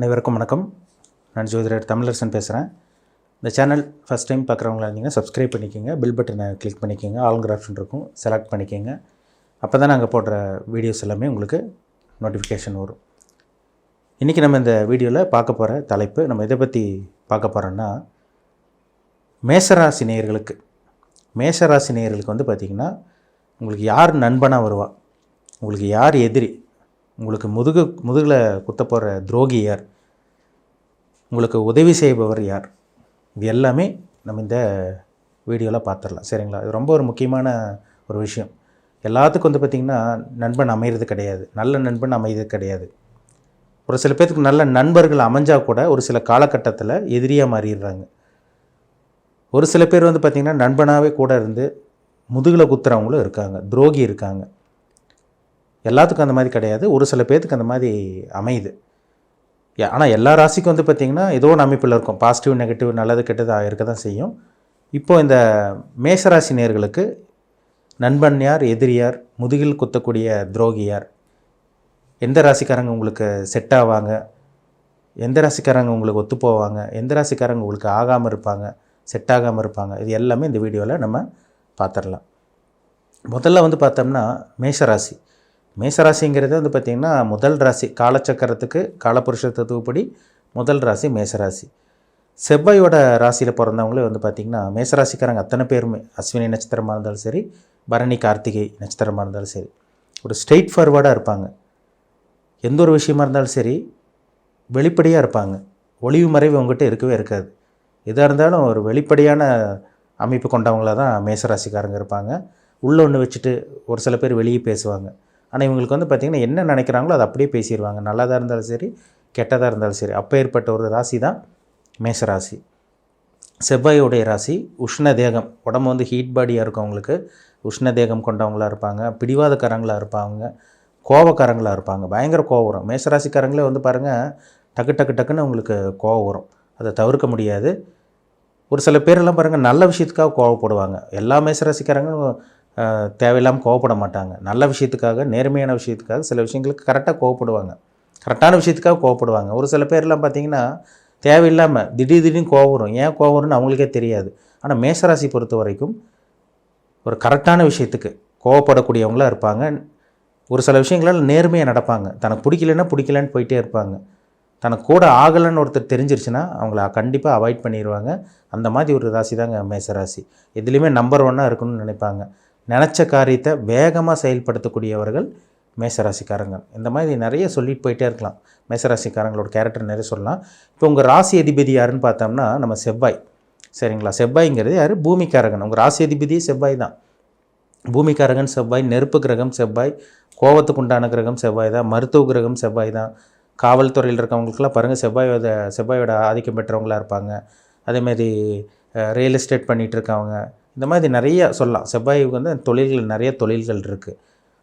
அனைவருக்கும் வணக்கம். நான் ஜோதிடர் தமிழரசன் பேசுகிறேன் இந்த சேனல் ஃபஸ்ட் டைம் பார்க்குறவங்களா இருந்தீங்கன்னா சப்ஸ்கிரைப் பண்ணிக்கோங்க பில் பட்டனை கிளிக் பண்ணிக்கோங்க ஆளுங்கிற ஆப்ஷன் இருக்கும் செலக்ட் பண்ணிக்கோங்க. அப்போ தான் நாங்கள் போடுற வீடியோஸ் எல்லாமே உங்களுக்கு நோட்டிஃபிகேஷன் வரும். இன்றைக்கி நம்ம இந்த வீடியோவில் பார்க்க போகிற தலைப்பு நம்ம இதை பற்றி பார்க்க போகிறோன்னா மேசராசி நேயர்களுக்கு. மேசராசி நேயர்களுக்கு வந்து பார்த்திங்கன்னா உங்களுக்கு யார் நண்பனாக வருவா? உங்களுக்கு யார் எதிரி? உங்களுக்கு முதுகு முதுகில் குத்த போகிற துரோகி யார்? உங்களுக்கு உதவி செய்பவர் யார்? இது எல்லாமே நம்ம இந்த வீடியோவில் பார்த்துடலாம் சரிங்களா? இது ரொம்ப ஒரு முக்கியமான ஒரு விஷயம். எல்லாத்துக்கும் வந்து பார்த்திங்கன்னா நண்பன் அமையிறது கிடையாது. நல்ல நண்பன் அமையிறது கிடையாது. ஒரு சில பேர்த்துக்கு நல்ல நண்பர்கள் அமைஞ்சால் கூட ஒரு சில காலகட்டத்தில் எதிரியாக மாறிடுறாங்க. ஒரு சில பேர் வந்து பார்த்திங்கன்னா நண்பனாகவே கூட இருந்து முதுகில் குத்துறவங்களும் இருக்காங்க. துரோகி இருக்காங்க. எல்லாத்துக்கும் அந்த மாதிரி கிடையாது. ஒரு சில பேர்த்துக்கு அந்த மாதிரி அமையுது. ஆனால் எல்லா ராசிக்கும் வந்து பார்த்திங்கன்னா ஏதோ ஒரு அமைப்பில் இருக்கும். பாசிட்டிவ் நெகட்டிவ் நல்லது கெட்டதாக இருக்க தான் செய்யும். இப்போது இந்த மேஷராசி நேர்களுக்கு நண்பன் யார் எதிரியார் முதுகில் குத்தக்கூடிய துரோகியார் எந்த ராசிக்காரங்க உங்களுக்கு செட் ஆவாங்க? எந்த ராசிக்காரங்க உங்களுக்கு ஒத்து போவாங்க? எந்த ராசிக்காரங்க உங்களுக்கு ஆகாமல் இருப்பாங்க? செட் ஆகாமல் இருப்பாங்க? இது எல்லாமே இந்த வீடியோவில் நம்ம பார்த்துடலாம் முதல்ல வந்து பார்த்தோம்னா மேஷராசி. மேசராசிங்கிறது வந்து பார்த்திங்கன்னா முதல் ராசி காலச்சக்கரத்துக்கு காலபுருஷ தத்துவப்படி முதல் ராசி மேசராசி. செவ்வாயோட ராசியில் பிறந்தவங்களே வந்து பார்த்திங்கன்னா மேசராசிக்காரங்க அத்தனை பேருமே. அஸ்வினி நட்சத்திரமாக இருந்தாலும் சரி பரணி கார்த்திகை நட்சத்திரமாக இருந்தாலும் சரி ஒரு ஸ்ட்ரெயிட் ஃபார்வர்டாக இருப்பாங்க. எந்த ஒரு விஷயமா இருந்தாலும் சரி வெளிப்படையாக இருப்பாங்க. ஒளிவு மறைவு உங்ககிட்ட இருக்கவே இருக்காது. எதாக இருந்தாலும் ஒரு வெளிப்படையான அமைப்பு கொண்டவங்களாக தான் மேசராசிக்காரங்க இருப்பாங்க. உள்ளே ஒன்று வச்சுட்டு ஒரு சில பேர் வெளியே பேசுவாங்க. ஆனால் இவங்களுக்கு வந்து பார்த்திங்கன்னா என்ன நினைக்கிறாங்களோ அதை அப்படியே பேசிடுவாங்க நல்லதாக இருந்தாலும் சரி கெட்டதாக இருந்தாலும் சரி. அப்போ ஏற்பட்ட ஒரு ராசி தான் மேசராசி செவ்வாயுடைய ராசி உஷ்ண தேகம் உடம்பு வந்து ஹீட் பாடியாக இருக்கவங்களுக்கு உஷ்ண தேகம் கொண்டவங்களாக இருப்பாங்க. பிடிவாதக்காரங்களாக இருப்பாங்க. கோவக்காரங்களாக இருப்பாங்க. பயங்கர கோவம் வரும். மேசராசிக்காரங்களே வந்து பாருங்கள் டக்கு டக்கு டக்குன்னு உங்களுக்கு கோவம் வரும். அதை தவிர்க்க முடியாது. ஒரு சில பேரெல்லாம் பாருங்கள் நல்ல விஷயத்துக்காக கோவப்படுவாங்க எல்லா மேசராசிக்காரங்களும் தேவையில்லாமல் கோவப்பட மாட்டாங்க. நல்ல விஷயத்துக்காக நேர்மையான விஷயத்துக்காக சில விஷயங்களுக்கு கரெக்டாக கோவப்படுவாங்க. கரெக்டான விஷயத்துக்காக கோவப்படுவாங்க. ஒரு சில பேர்லாம் பார்த்தீங்கன்னா தேவையில்லாமல் திடீர் திடீர்னு கோவம் வரும். ஏன் கோவம் வரும்னு அவங்களுக்கே தெரியாது. ஆனால் மேசராசி பொறுத்த வரைக்கும் ஒரு கரெக்டான விஷயத்துக்கு கோவப்படக்கூடியவங்களாக இருப்பாங்க. ஒரு சில விஷயங்களால் நேர்மையாக நடப்பாங்க. தனக்கு பிடிக்கலன்னா பிடிக்கலன்னு போயிட்டே இருப்பாங்க. தனக்கு கூட ஆகலைன்னு ஒருத்தர் தெரிஞ்சிருச்சுன்னா அவங்கள கண்டிப்பாக அவாய்ட் பண்ணிடுவாங்க அந்த மாதிரி ஒரு ராசி தாங்க மேசராசி. எதுலேயுமே நம்பர் ஒன்னாக இருக்கணும்னு நினைப்பாங்க. நினச்ச காரியத்தை வேகமாக செயல்படுத்தக்கூடியவர்கள் மேசராசிக்காரங்க. இந்த மாதிரி நிறைய சொல்லிட்டு போயிட்டே இருக்கலாம். மேசராசிக்காரங்களோட கேரக்டர் நிறைய சொல்லலாம். இப்போ உங்கள் ராசி அதிபதி யாருன்னு பார்த்தோம்னா நம்ம செவ்வாய். சரிங்களா? செவ்வாய்ங்கிறது யார்? பூமிக்காரகன். உங்கள் ராசி அதிபதியே செவ்வாய் தான். பூமிக்காரகன் செவ்வாய் நெருப்பு கிரகம் செவ்வாய் கோவத்துக்கு உண்டான கிரகம் செவ்வாய் தான் மருத்துவ கிரகம் செவ்வாய் தான். காவல்துறையில் இருக்கவங்களுக்குலாம் பாருங்கள் செவ்வாயோட செவ்வாயோட ஆதிக்கம் பெற்றவங்களாக இருப்பாங்க. அதேமாதிரி ரியல் எஸ்டேட் பண்ணிகிட்டு இருக்கவங்க. இந்த மாதிரி நிறைய சொல்லலாம். செவ்வாய்க்கு வந்து தொழில்கள் நிறைய தொழில்கள் இருக்குது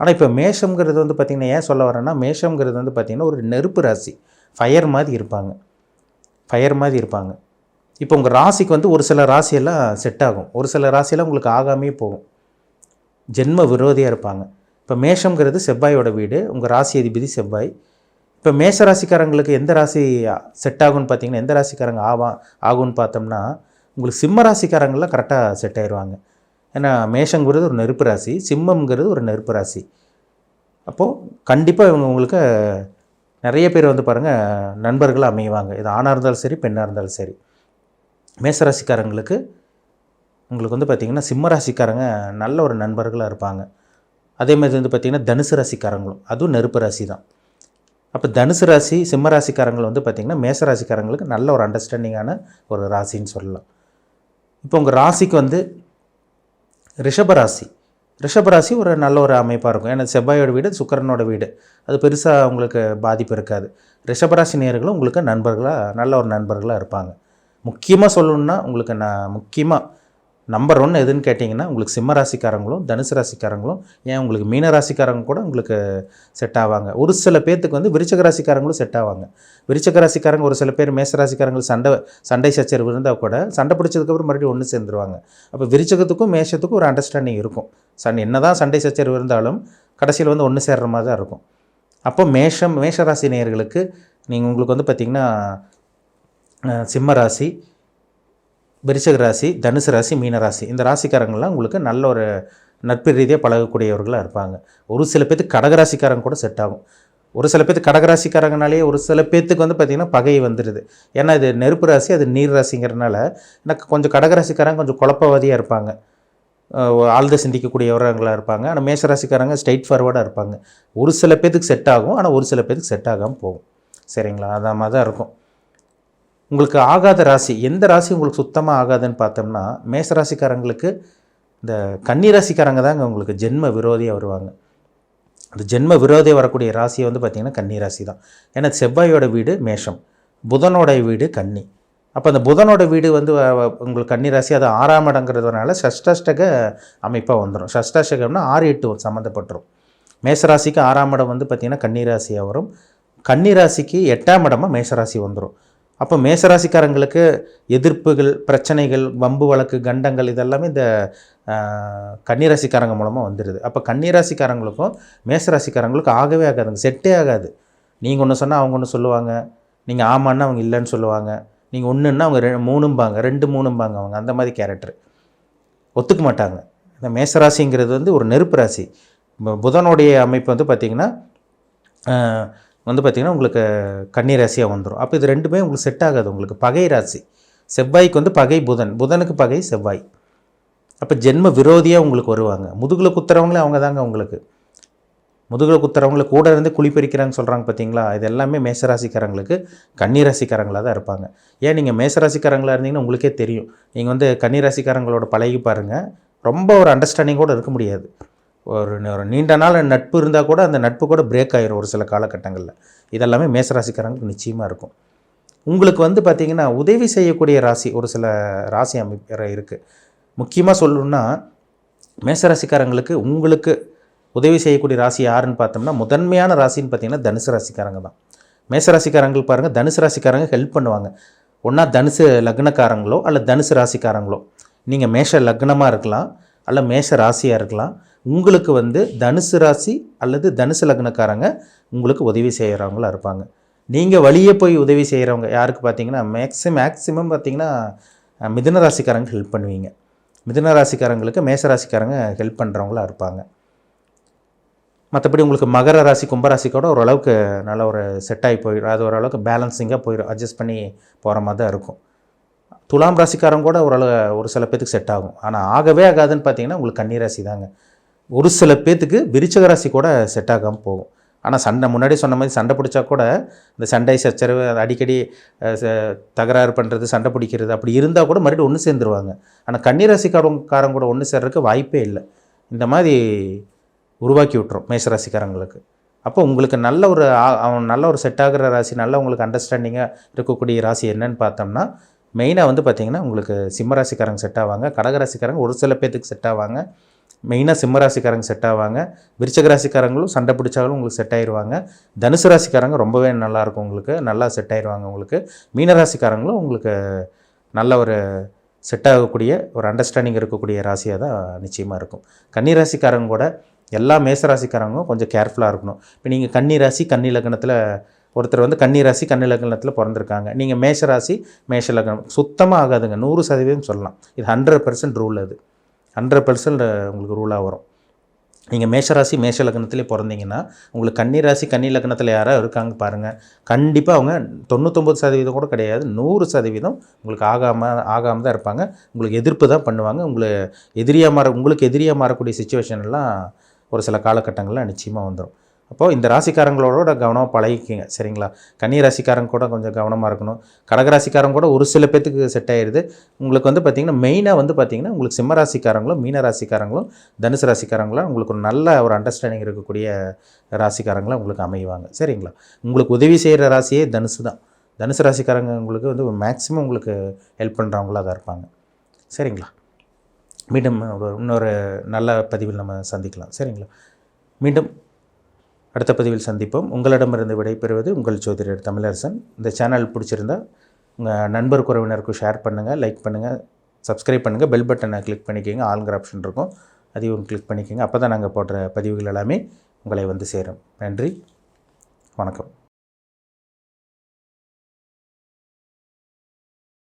ஆனால் இப்போ மேஷம்ங்கிறது வந்து பார்த்திங்கன்னா ஏன் சொல்ல வரேன்னா மேஷம்ங்கிறது வந்து பார்த்திங்கன்னா ஒரு நெருப்பு ராசி. ஃபயர் மாதிரி இருப்பாங்க. ஃபயர் மாதிரி இருப்பாங்க. இப்போ உங்கள் ராசிக்கு வந்து ஒரு சில ராசியெல்லாம் செட் ஆகும். ஒரு சில ராசியெல்லாம் உங்களுக்கு ஆகாமே போகும். ஜென்ம விரோதியாக இருப்பாங்க. இப்போ மேஷம்ங்கிறது செவ்வாயோட வீடு. உங்கள் ராசி அதிபதி செவ்வாய். இப்போ மேஷ ராசிக்காரங்களுக்கு எந்த ராசி செட் ஆகும்னு பார்த்தீங்கன்னா எந்த ராசிக்காரங்க ஆவா ஆகும்னு பார்த்தோம்னா உங்களுக்கு சிம்ம ராசிக்காரங்களாம் கரெக்டாக செட் ஆயிடுவாங்க ஏன்னா மேஷங்கிறது ஒரு நெருப்பு ராசி சிம்மம்ங்கிறது ஒரு நெருப்பு ராசி. அப்போது கண்டிப்பாக இவங்க உங்களுக்கு நிறைய பேர் வந்து பாருங்கள் நண்பர்களாக அமைவாங்க. இது ஆணாக இருந்தாலும் சரி பெண்ணாக இருந்தாலும் சரி. மேசராசிக்காரங்களுக்கு உங்களுக்கு வந்து பார்த்திங்கன்னா சிம்ம ராசிக்காரங்க நல்ல ஒரு நண்பர்களாக இருப்பாங்க. அதே மாதிரி வந்து பார்த்திங்கன்னா தனுசு ராசிக்காரங்களும். அதுவும் நெருப்பு ராசி தான் அப்போ தனுசு ராசி சிம்ம ராசிக்காரங்கள் வந்து பார்த்திங்கன்னா மேச ராசிக்காரங்களுக்கு நல்ல ஒரு அண்டர்ஸ்டாண்டிங்கான ஒரு ராசின்னு சொல்லலாம். இப்போ உங்கள் ராசிக்கு வந்து ரிஷபராசி ரிஷபராசி ஒரு நல்ல ஒரு அமைப்பாக இருக்கும். ஏன்னா செவ்வாயோட வீடு சுக்கரனோட வீடு. அது பெருசாக உங்களுக்கு பாதிப்பு இருக்காது. ரிஷபராசி நேர்களும் உங்களுக்கு நண்பர்களாக நல்ல ஒரு நண்பர்களாக இருப்பாங்க. முக்கியமாக சொல்லணுன்னா உங்களுக்கு நான் முக்கியமாக நம்பர் ஒன் எதுன்னு கேட்டிங்கன்னா உங்களுக்கு சிம்ம ராசிக்காரங்களும் தனுசு ராசிக்காரங்களும் ஏன் உங்களுக்கு மீன ராசிக்காரங்க கூட உங்களுக்கு செட் ஆவாங்க. ஒரு சில பேர்த்துக்கு வந்து விருச்சக ராசிக்காரங்களும் செட் ஆவாங்க. விருச்சக ராசிக்காரங்க ஒரு சில பேர் மேச ராசிக்காரங்கள் சண்டை சண்டை சச்சரவு இருந்தால் கூட சண்டை பிடிச்சதுக்கப்புறம் மறுபடியும் ஒன்று சேர்ந்துருவாங்க. அப்போ விருச்சகத்துக்கும் மேஷத்துக்கும் ஒரு அண்டர்ஸ்டாண்டிங் இருக்கும். சண்டை என்ன தான் சண்டை சச்சரவு இருந்தாலும் கடைசியில் வந்து ஒன்று சேர்கிற மாதிரி தான் இருக்கும். அப்போ மேஷம் மேஷராசி நேயர்களுக்கு நீங்கள் உங்களுக்கு வந்து பார்த்திங்கன்னா சிம்ம ராசி விருச்சிக ராசி தனுசு ராசி மீன ராசி. இந்த ராசிக்காரங்கள்லாம் உங்களுக்கு நல்ல ஒரு நட்பு ரீதியாக பழகக்கூடியவர்களாக இருப்பாங்க. ஒரு சில பேர்த்துக்கு கடகராசிக்காரங்க கூட செட் ஆகும். ஒரு சில பேர்த்துக்கு கடகராசிக்காரங்கனாலே ஒரு சில பேர்த்துக்கு வந்து பார்த்திங்கன்னா பகை வந்துடுது ஏன்னா இது நெருப்பு ராசி அது நீர் ராசிங்கிறதுனால எனக்கு கொஞ்சம் கடகராசிக்காரங்க கொஞ்சம் குழப்பவாதியாக இருப்பாங்க. அஹ் ஆழ்ந்த சிந்திக்கக்கூடியவர்களாக இருப்பாங்க. ஆனால் மேஷராசிக்காரங்க ஸ்ட்ரைட் ஃபார்வர்டாக இருப்பாங்க. ஒரு சில பேர்த்துக்கு செட் ஆகும் ஆனால் ஒரு சில பேர்த்துக்கு செட் ஆகாமல் போகும். சரிங்களா? அதாம தான் இருக்கும். உங்களுக்கு ஆகாத ராசி எந்த ராசி உங்களுக்கு சுத்தமாக ஆகாதுன்னு பார்த்தோம்னா மேச ராசிக்காரங்களுக்கு இந்த கன்னி ராசிக்காரங்க தாங்க உங்களுக்கு ஜென்ம விரோதியாக வருவாங்க. அந்த ஜென்ம விரோதியாக வரக்கூடிய ராசியை வந்து பார்த்திங்கன்னா கன்னி ராசி தான். ஏன்னா செவ்வாயோட வீடு மேஷம் புதனோட வீடு கன்னி. அப்போ அந்த புதனோட வீடு வந்து உங்களுக்கு கன்னி ராசி அது ஆறாம் இடங்கிறதுனால சஷ்டாஷ்டக அமைப்பாக வந்துடும் சஷ்டாஷ்டகம்னா ஆறு எட்டு சம்மந்தப்பட்டுரும். மேஷராசிக்கு ஆறாம் இடம் வந்து பார்த்திங்கன்னா கன்னி ராசியாக வரும். கன்னி ராசிக்கு எட்டாம் இடமாக மேஷராசி வந்துடும் அப்போ மேசராசிக்காரங்களுக்கு எதிர்ப்புகள் பிரச்சனைகள் வம்பு வழக்கு கண்டங்கள் இதெல்லாமே இந்த கன்னிராசிக்காரங்க மூலமாக வந்துடுது அப்போ கன்னிராசிக்காரங்களுக்கும் மேசராசிக்காரங்களுக்கும் ஆகவே ஆகாதுங்க. செட்டே ஆகாது. நீங்கள் ஒன்று சொன்னால் அவங்க ஒன்று சொல்லுவாங்க. நீங்கள் ஆமான்னா அவங்க இல்லைன்னு சொல்லுவாங்க. நீங்கள் ஒன்றுன்னா அவங்க ரெ மூணும்பாங்க. ரெண்டு மூணும்பாங்க அவங்க. அந்த மாதிரி கேரக்டர். ஒத்துக்க மாட்டாங்க. இந்த மேசராசிங்கிறது வந்து ஒரு நெருப்பு ராசி. புதனுடைய அமைப்பு வந்து பார்த்திங்கன்னா வந்து பார்த்திங்கன்னா உங்களுக்கு கன்னி ராசியாக வந்துடும் அப்போ இது ரெண்டுமே உங்களுக்கு செட் ஆகாது. உங்களுக்கு பகை ராசி. செவ்வாய்க்கு வந்து பகை புதன். புதனுக்கு பகை செவ்வாய். அப்போ ஜென்ம விரோதியாக உங்களுக்கு வருவாங்க. முதுகில் குத்துறவங்களே அவங்க தாங்க உங்களுக்கு. முதுகில் குத்துறவங்கள கூட இருந்து குளிப்பறிக்கிறாங்க சொல்கிறாங்க பார்த்தீங்களா? இது எல்லாமே மேசராசிக்காரங்களுக்கு கன்னிராசிக்காரங்களாக தான் இருப்பாங்க. ஏன் நீங்கள் மேசராசிக்காரங்களாக இருந்தீங்கன்னா உங்களுக்கே தெரியும். நீங்கள் வந்து கன்னிராசிக்காரங்களோட பழகி பாருங்கள் ரொம்ப ஒரு அண்டர்ஸ்டாண்டிங்கோடு இருக்க முடியாது. ஒரு ஒரு நீண்ட நாள் நட்பு இருந்தால் கூட அந்த நட்பு கூட பிரேக் ஆயிரும் ஒரு சில காலகட்டங்களில். இதெல்லாமே மேசராசிக்காரங்களுக்கு நிச்சயமாக இருக்கும். உங்களுக்கு வந்து பார்த்திங்கன்னா உதவி செய்யக்கூடிய ராசி ஒரு சில ராசி அமைப்பு இருக்குது முக்கியமாக சொல்லணுன்னா மேசராசிக்காரங்களுக்கு உங்களுக்கு உதவி செய்யக்கூடிய ராசி யாருன்னு பார்த்தோம்னா முதன்மையான ராசின்னு பார்த்திங்கன்னா தனுசு ராசிக்காரங்க தான். மேசராசிக்காரங்கள் பாருங்கள் தனுசு ராசிக்காரங்க ஹெல்ப் பண்ணுவாங்க. ஒன்றா தனுசு லக்னக்காரங்களோ அல்ல தனுசு ராசிக்காரங்களோ. நீங்கள் மேஷ லக்னமாக இருக்கலாம் அல்ல மேஷ ராசியாக இருக்கலாம். உங்களுக்கு வந்து தனுசு ராசி அல்லது தனுசு லக்னக்காரங்க உங்களுக்கு உதவி செய்கிறவங்களா இருப்பாங்க. நீங்கள் வழியே போய் உதவி செய்கிறவங்க யாருக்கு பார்த்தீங்கன்னா மேக்ஸிமம் மேக்ஸிமம் பார்த்தீங்கன்னா மிதுன ராசிக்காரங்க ஹெல்ப் பண்ணுவீங்க. மிதுன ராசிக்காரங்களுக்கு மேச ராசிக்காரங்க ஹெல்ப் பண்ணுறவங்களா இருப்பாங்க. மற்றபடி உங்களுக்கு மகர ராசி கும்பராசி கூட ஓரளவுக்கு நல்ல ஒரு செட் ஆகி போயிடும். அது ஓரளவுக்கு பேலன்சிங்காக போயிடும். அட்ஜஸ்ட் பண்ணி போகிற மாதிரி தான் இருக்கும். துலாம் ராசிக்காரங்க கூட ஓரளவு ஒரு சில பேத்துக்கு செட் ஆகும். ஆனால் ஆகவே ஆகாதுன்னு பார்த்தீங்கன்னா உங்களுக்கு கன்னி ராசி தாங்க. ஒரு சில பேர்த்துக்கு விருச்சக ராசி கூட செட் ஆகாமல் போகும். ஆனால் சண்டை முன்னாடி சொன்ன மாதிரி சண்டை பிடிச்சா கூட இந்த சண்டை சச்சரவு அடிக்கடி ச- தகராறு பண்ணுறது சண்டை பிடிக்கிறது அப்படி இருந்தால் கூட மறுபடியும் ஒன்று சேர்ந்துருவாங்க. ஆனால் கன்னிராசிக்காரங்காரங்க கூட ஒன்று சேர்றதுக்கு வாய்ப்பே இல்லை. இந்த மாதிரி உருவாக்கி விட்டுரும் மேஷராசிக்காரங்களுக்கு. அப்போ உங்களுக்கு நல்ல ஒரு அவன் நல்ல ஒரு செட் ஆகிற ராசி நல்ல உங்களுக்கு அண்டர்ஸ்டாண்டிங்காக இருக்கக்கூடிய ராசி என்னன்னு பார்த்தோம்னா மெயினாக வந்து பார்த்திங்கன்னா உங்களுக்கு சிம்மராசிக்காரங்க செட் ஆவாங்க கடகராசிக்காரங்க ஒரு சில பேர்த்துக்கு செட் ஆவாங்க. மெயினாக சிம்மராசிக்காரங்க செட் ஆவாங்க. விருச்சக ராசிக்காரங்களும் சண்டை பிடிச்சாலும் உங்களுக்கு செட் ஆயிடுவாங்க தனுசு ராசிக்காரங்க ரொம்பவே நல்லாயிருக்கும் உங்களுக்கு. நல்லா செட் ஆயிடுவாங்க உங்களுக்கு. மீனராசிக்காரங்களும் உங்களுக்கு நல்ல ஒரு செட் ஆகக்கூடிய ஒரு அண்டர்ஸ்டாண்டிங் இருக்கக்கூடிய ராசியாக தான் நிச்சயமாக இருக்கும். கன்னிராசிக்காரங்க கூட எல்லா மேசராசிக்காரங்களும் கொஞ்சம் கேர்ஃபுல்லாக இருக்கணும். இப்போ நீங்கள் கன்னி ராசி கன்னி லக்னத்தில் ஒருத்தர் வந்து கன்னி ராசி கன்னி லக்னத்தில் பிறந்திருக்காங்க. நீங்கள் மேஷராசி மேஷ லக்னம் சுத்தமாக ஆகாதுங்க. நூறு சதவீதம் சொல்லலாம். இது ஹண்ட்ரட் பர்சன்ட் ரூல் அது. ஹண்ட்ரட் பர்சன்ட் உங்களுக்கு ரூலாக வரும். நீங்கள் மேஷராசி மேஷ லக்னத்திலே பிறந்தீங்கன்னா உங்களுக்கு கன்னி ராசி கன்னி லக்னத்தில் யாராவது இருக்காங்க பாருங்கள் கண்டிப்பாக அவங்க தொண்ணூத்தொம்பது சதவீதம் கூட கிடையாது. நூறு சதவீதம் உங்களுக்கு ஆகாமல் ஆகாமல் தான் இருப்பாங்க. உங்களுக்கு எதிர்ப்பு தான் பண்ணுவாங்க. உங்களை எதிரியாக மாற உங்களுக்கு எதிரியாக மாறக்கூடிய சுச்சுவேஷன்லாம் ஒரு சில காலகட்டங்களில் நிச்சயமாக வந்துடும் அப்போது இந்த ராசிக்காரங்களோட கவனமாக பழகிக்கிங்க சரிங்களா? கன்னி ராசிக்காரங்க கூட கொஞ்சம் கவனமாக இருக்கணும். கடகராசிக்காரங்க கூட ஒரு சில பேத்துக்கு செட் ஆயிடுது உங்களுக்கு வந்து பார்த்திங்கன்னா மெயினாக வந்து பார்த்திங்கன்னா உங்களுக்கு சிம்ம ராசிக்காரங்களும் மீன ராசிக்காரங்களும் தனுசு ராசிக்காரங்களும் உங்களுக்கு ஒரு நல்ல ஒரு அண்டர்ஸ்டாண்டிங் இருக்கக்கூடிய ராசிக்காரங்களாம் உங்களுக்கு அமைவாங்க சரிங்களா? உங்களுக்கு உதவி செய்கிற ராசியே தனுசு தான். தனுசு ராசிக்காரங்க உங்களுக்கு வந்து மேக்ஸிமம் உங்களுக்கு ஹெல்ப் பண்ணுறவங்களா தான் இருப்பாங்க சரிங்களா? மீண்டும் ஒரு இன்னொரு நல்ல பதிவில் நம்ம சந்திக்கலாம் சரிங்களா? மீண்டும் அடுத்த பதிவில் சந்திப்போம். உங்களிடமிருந்து விடைபெறுவது உங்கள் ஜோதிடர் தமிழரசன். இந்த சேனல் பிடிச்சிருந்தா உங்கள் நண்பர் உறவினருக்கும் ஷேர் பண்ணுங்கள் லைக் பண்ணுங்கள் சப்ஸ்கிரைப் பண்ணுங்கள் பெல் பட்டனை கிளிக் பண்ணிக்கோங்க ஆளுங்கிற ஆப்ஷன் இருக்கும். அதையும் கிளிக் பண்ணிக்கோங்க. அப்போ தான் நாங்கள் போடுற பதிவுகள் எல்லாமே உங்களை வந்து சேரும். நன்றி வணக்கம்.